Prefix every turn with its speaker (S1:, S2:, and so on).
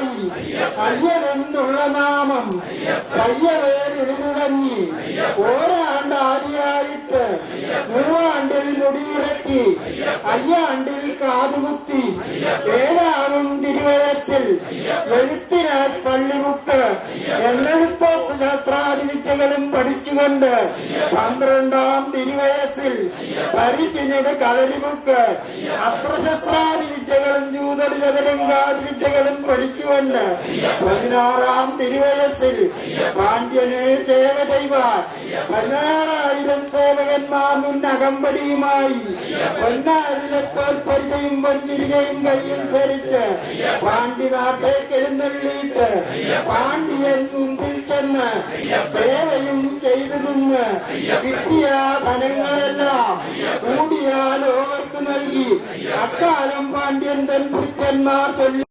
S1: ಶ್ರೀರಂಗದಲ್ಲಿ ಅಯ್ಯನೆಂದುಳ್ಳ ನಾಮಂ கையவேலுடங்கி ஓராண்டு ஆதியாரிட்ட திருவாண்டில் முடியிறக்கி ஐயாண்டில் காதுகுத்தி ஏழாண்டு എഴുത്തിന് പള്ളിമുക്ക് എണ്ണെഴുത്തോപ്പ് ശാസ്ത്രാദി വിദ്യകളും പഠിച്ചുകൊണ്ട് പന്ത്രണ്ടാം തിരുവയസിൽ പരിചിനയുടെ കളരിമുക്ക് അസ്ത്രശസ്ത്രാദി വിദ്യകളും ജൂതടി ചതുരങ്കാദി വിദ്യകളും പഠിച്ചുകൊണ്ട് പതിനാറാം തിരുവയസിൽ പാണ്ഡ്യനെ സേവ ചെയ്യുവാൻ പതിനാറായിരം സേവകന്മാർ മുന്നകമ്പടിയുമായി പൊന്നാരിലെപ്പോൾ പരിചയും പൊന്നിരികയും കയ്യിൽ ധരിച്ച് പാണ്ഡ്യനാട്ടേക്ക് എഴുന്നള്ളിയിട്ട് പാണ്ഡിയൻ മുമ്പിൽ ചെന്ന് സേവയും ചെയ്തു നിന്ന് കിട്ടിയ ധനങ്ങളെല്ലാം കൂടിയ നൽകി. അക്കാലം പാണ്ഡ്യൻ തൻ ഭൃത്യന്മാർ ചൊല്ലി